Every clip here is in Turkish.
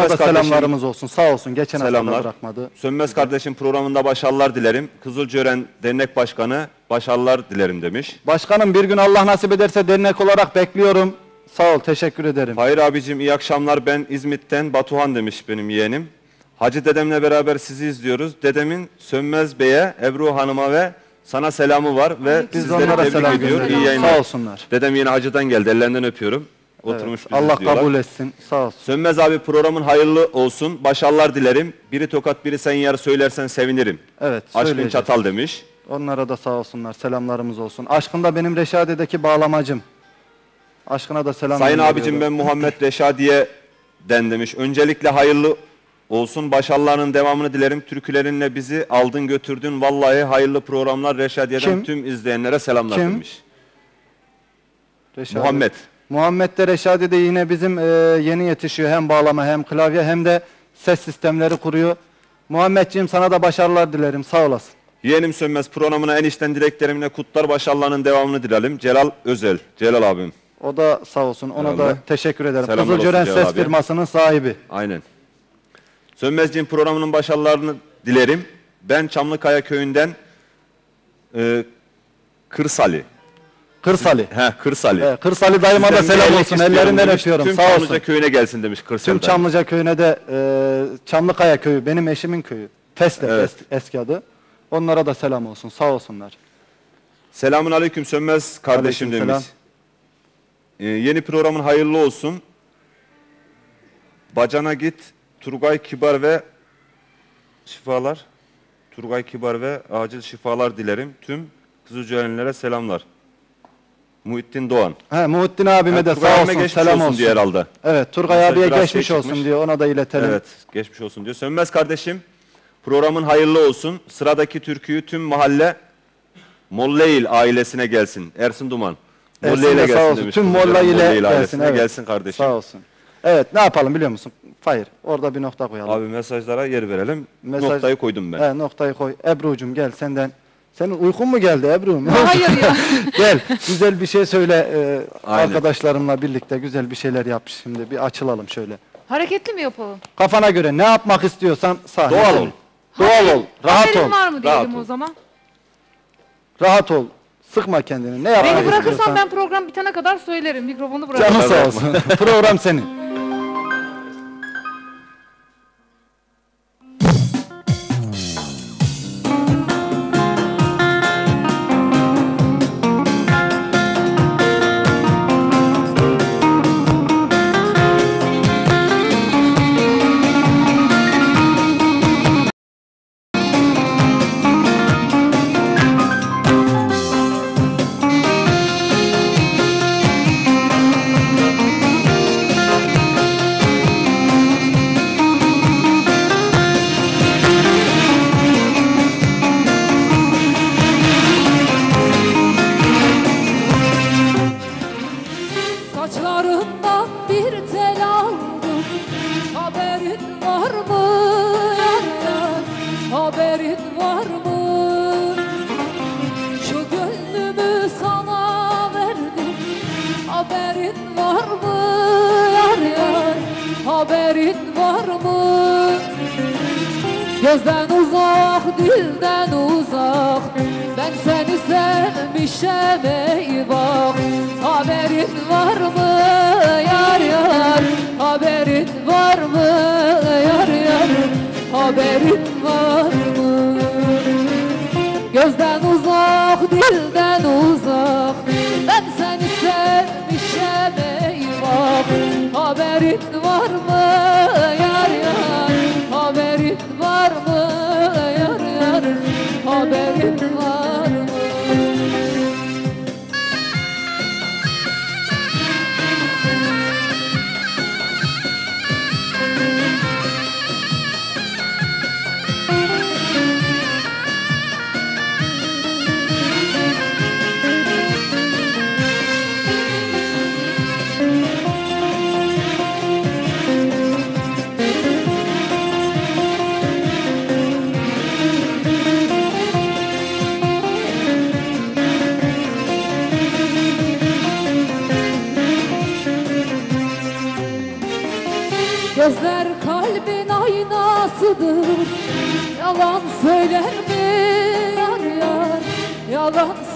Ona da selamlarımız olsun. Sağ olsun. Geçen hafta Selamlar. bırakmadı. Sönmez kardeşim programında başarılar dilerim. Kızılcören Dernek Başkanı başarılar dilerim demiş. Başkanım bir gün Allah nasip ederse dernek olarak bekliyorum. Sağ ol. Teşekkür ederim. Hayır abicim iyi akşamlar ben İzmit'ten Batuhan demiş benim yeğenim. Hacı dedemle beraber sizi izliyoruz. Dedemin Sönmez Bey'e, Ebru Hanım'a ve sana selamı var ve Biz sizleri tebrik ediyor. İyi yayınlar. Sağ olsunlar. Dedem yine hacıdan geldi. Ellerinden öpüyorum. Evet. Oturmuş bizi Allah izliyorlar. kabul etsin. Sağ olsun. Sönmez abi programın hayırlı olsun. Başarılar dilerim. Biri tokat biri sen yar söylersen sevinirim. Evet. Aşkın çatal demiş. Onlara da sağ olsunlar. Selamlarımız olsun. Aşkında benim Reşade'deki bağlamacım. Aşkına da selam Sayın abicim ben Muhammed Reşadiye den demiş. Öncelikle hayırlı olsun. Başarılarının devamını dilerim. Türkülerinle bizi aldın götürdün. Vallahi hayırlı programlar Reşadiye'den Kim? tüm izleyenlere selamlar Kim? demiş. Reşade. Muhammed. Muhammed de Reşadi de yine bizim e, yeni yetişiyor. Hem bağlama hem klavye hem de ses sistemleri kuruyor. Muhammedciğim sana da başarılar dilerim. Sağ olasın. Yeğenim Sönmez programına en içten dileklerimle kutlar başarılarının devamını dilerim. Celal Özel. Celal abim. O da sağ olsun. Ona Eyvallah. da teşekkür ederim. Selamlar Kızılcören Ses abi. firmasının sahibi. Aynen. Sönmezciğim programının başarılarını dilerim. Ben Çamlıkaya köyünden e, Kırsali. Kırsali. He Kırsali. Evet, Kırsali dayıma da selam olsun. Ellerinden demiş. öpüyorum. Tüm Sağ olsun. Çamlıca köyüne gelsin demiş Tüm Kırsel'den. Çamlıca köyüne de e, Çamlıkaya köyü benim eşimin köyü. Fesle Evet. es- eski adı. Onlara da selam olsun. Sağ olsunlar. Selamun aleyküm Sönmez kardeşim Aleyküm demiş. Ee, yeni programın hayırlı olsun. Bacana git. Turgay Kibar ve şifalar. Turgay Kibar ve acil şifalar dilerim. Tüm Kızılcörenlilere selamlar. Muhittin Doğan. He, Muhittin abime Ha, de Turgay sağ olsun. geçmiş Selam olsun olsun. diyor herhalde. Evet Turgay Mesaj abiye geçmiş şey olsun çıkmış. diyor. Ona da iletelim. Evet, geçmiş olsun diyor. Sönmez kardeşim, programın hayırlı olsun. Sıradaki türküyü tüm mahalle Molleyil ailesine gelsin. Ersin Duman. Molleyil'e gelsin olsun. demiş. Tüm Kızılcören Molla ile Molleyil gelsin. ailesine evet. gelsin kardeşim. Sağ olsun. Evet ne yapalım biliyor musun? Hayır. Orada bir nokta koyalım. Abi mesajlara yer verelim. Mesaj- Noktayı koydum ben. He, noktayı koy. Ebru'cum gel senden. Senin uykun mu geldi Ebru'm? Hayır ya. gel güzel bir şey söyle. e, Aynen. arkadaşlarımla birlikte güzel bir şeyler yap şimdi. Bir açılalım şöyle. Hareketli mi yapalım? Kafana göre ne yapmak istiyorsan sahne. Doğal ol. Doğal ol. Rahat Haberin ol. var mı diyelim Rahat ol. o zaman? Rahat ol. Sıkma kendini. Ne yapmak Beni bırakırsan istiyorsan. ben program bitene kadar söylerim. Mikrofonu bırakırım. Canın sağ olsun. Program senin. Haberin var mı? Gözden uzak, dilden uzak. Ben seni sevmişem eyvah Haberin var mı yar yar? Haberin var mı yar yar? Haberin var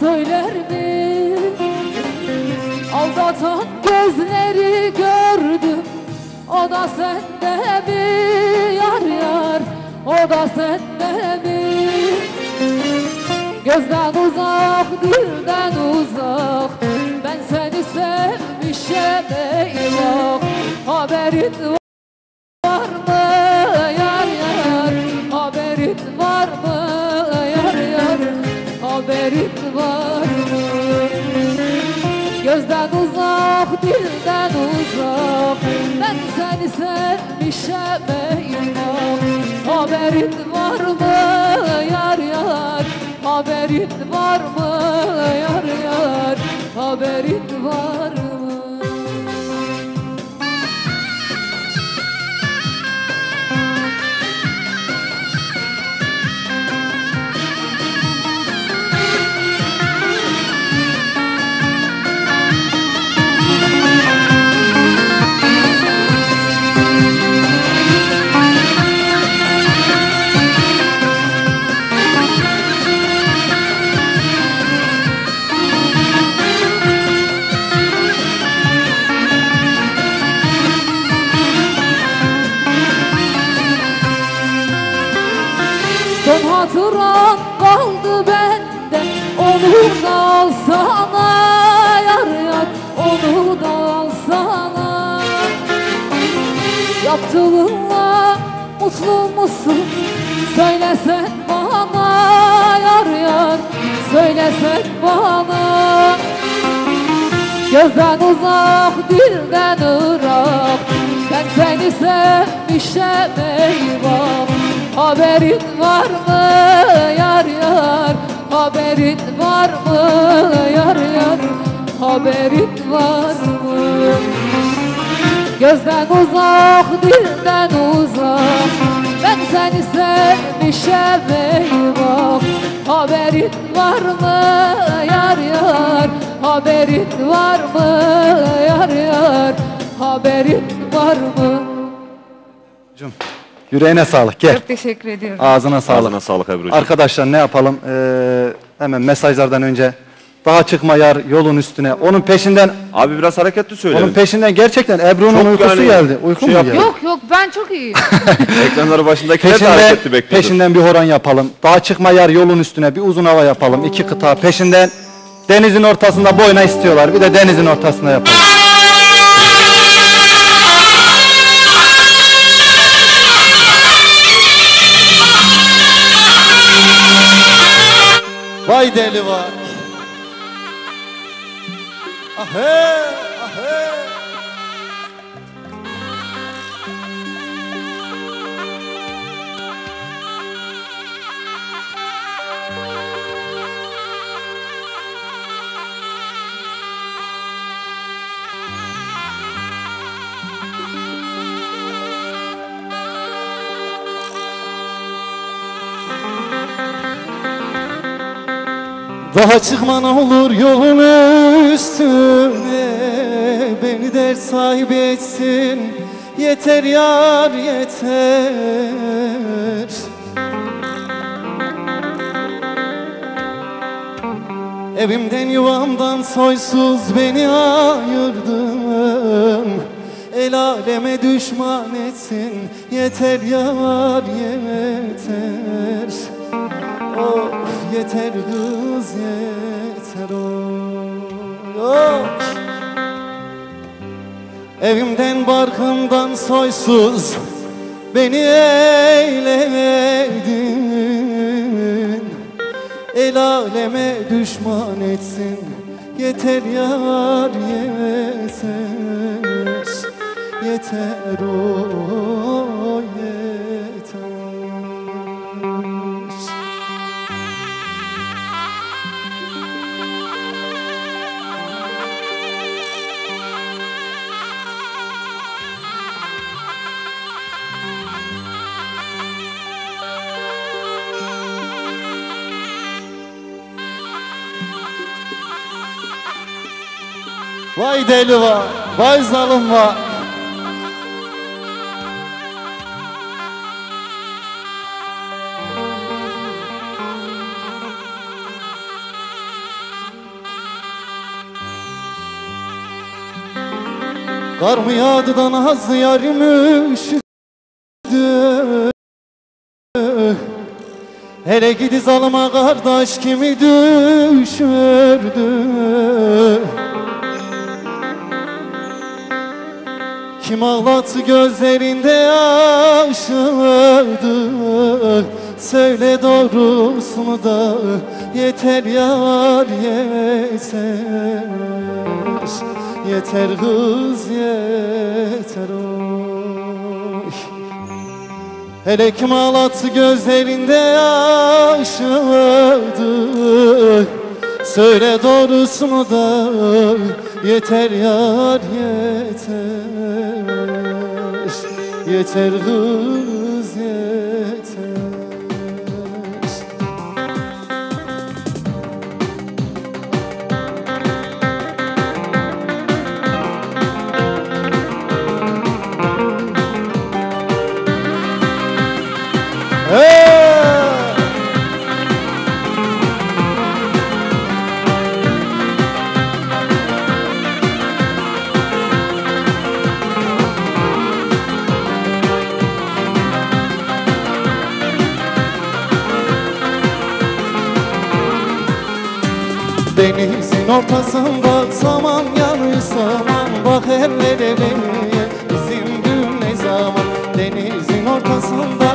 söyler mi Aldatan gözleri gördüm O da sende mi? Yar yar O da sende mi? Gözden uzak, dilden uzak Ben seni sevmişim eyvah Haberin var Ben seni sevmişim eyvah Haberin var mı yar yar? Haberin var mı yar yar? Haberin var mı Yaptığınla mutlu musun? Söylesen bana yar yar. Söylesen bana. Gözden uzak, dilden ırak. Ben seni sevmişim eyvah. Haberin var mı yar yar? Haberin var mı yar yar? Haberin var mı Gözden uzak, dilden uzak Ben seni sevmişim eyvah Haberin var mı yar yar Haberin var mı yar yar Haberin var mı Hocam, Yüreğine sağlık. Gel. Çok teşekkür ediyorum. Ağzına sağlık. Ağzına sağlık Ebru'cum. Arkadaşlar ne yapalım? Ee, hemen mesajlardan önce daha çıkma yar yolun üstüne. Onun peşinden Abi biraz hareketli söyle. onun peşinden gerçekten Ebru'nun Çok uykusu yani geldi. Uyku şey mu geldi? Yok yok ben çok iyiyim. Ekranları başındakiler de Peşinden, hareketli bekliyordur. peşinden bir horon yapalım. Daha çıkma yar yolun üstüne bir uzun hava yapalım. İki kıta peşinden denizin ortasında boyuna istiyorlar. Bir de denizin ortasında yapalım. Vay deli vay. Hey! Daha çıkma ne olur yolun üstüne. Beni dert sahibi etsin. Yeter yar yeter. Evimden yuvamdan soysuz beni ayırdın. El aleme düşman etsin. Yeter yar yeter yeter kız yeter oy, oy. Evimden barkımdan soysuz Beni eyledin El aleme düşman etsin Yeter yar yeter Yeter o Vay deli va, vay zalim va. Kar mı yağdıdan haz yarım üşüdü Hele gidi zalıma kardeş kimi düşürdü Kim ağlattı gözlerinde yaşardı Söyle doğrusunu da yeter yar yeter. Yeter kız yeter oy. Hele kim ağlattı gözlerinde yaşardı Söyle doğrusunu da yeter yar yeter Yeter kız yeter Hey! Denizin ortasında saman yanıyor saman Bak eller eleye bizim düğün ne zaman Denizin ortasında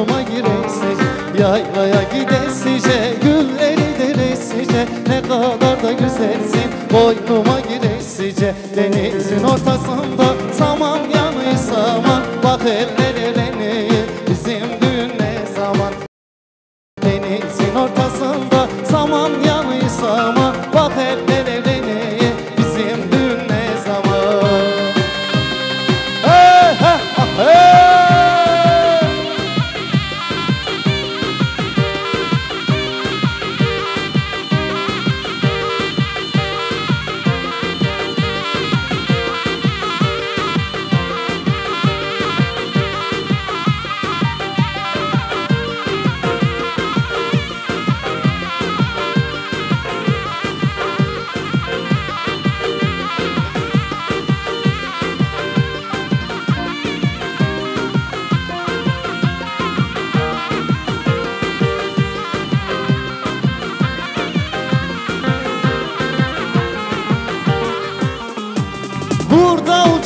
boynuma gireysin Yaylaya gidesice, gülleri deresice Ne kadar da güzelsin, boynuma gireysice Denizin ortasında saman yanıyor saman Bak eller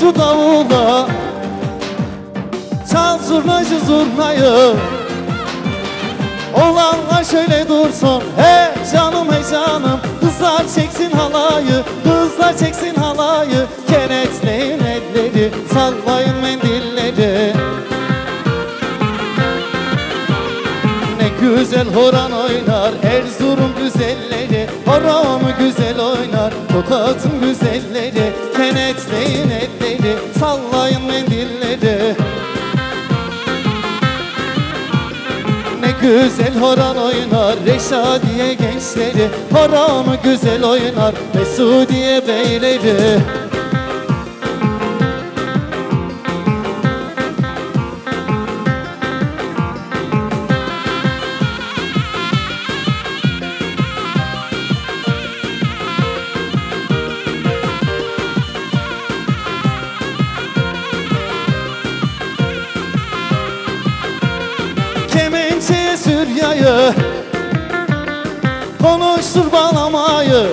Ucu davula Çal zurnacı zurnayı. Olanlar şöyle dursun. He canım he canım. Kızlar çeksin halayı Kızlar çeksin halayı. Kenetleyin elleri Sallayın mendilleri. Ne güzel horan oynar Erzurum güzelleri. Horamı güzel oynar Tokat'ın güzelleri Sallayın mendilleri Ne güzel horan oynar Reşadiye gençleri. Horamı güzel oynar Mesudiye beyleri Kemençeye sür yayı Konuştur bağlamayı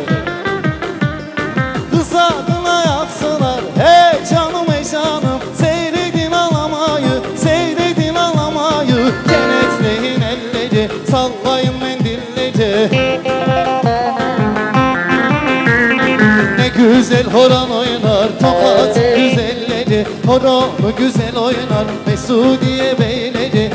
Kız adına yapsınlar Hey canım hey canım. Seyredin alamayı Seyredin alamayı. Kenetleyin elleri Sallayın mendilleri. Ne güzel horan oynar Tokat güzelleri Horanı güzel oynar Mesudiye beyleri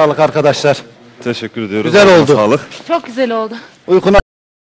sağlık arkadaşlar. Teşekkür ediyoruz. Güzel oldu. Sağlık. Çok güzel oldu. Uykuna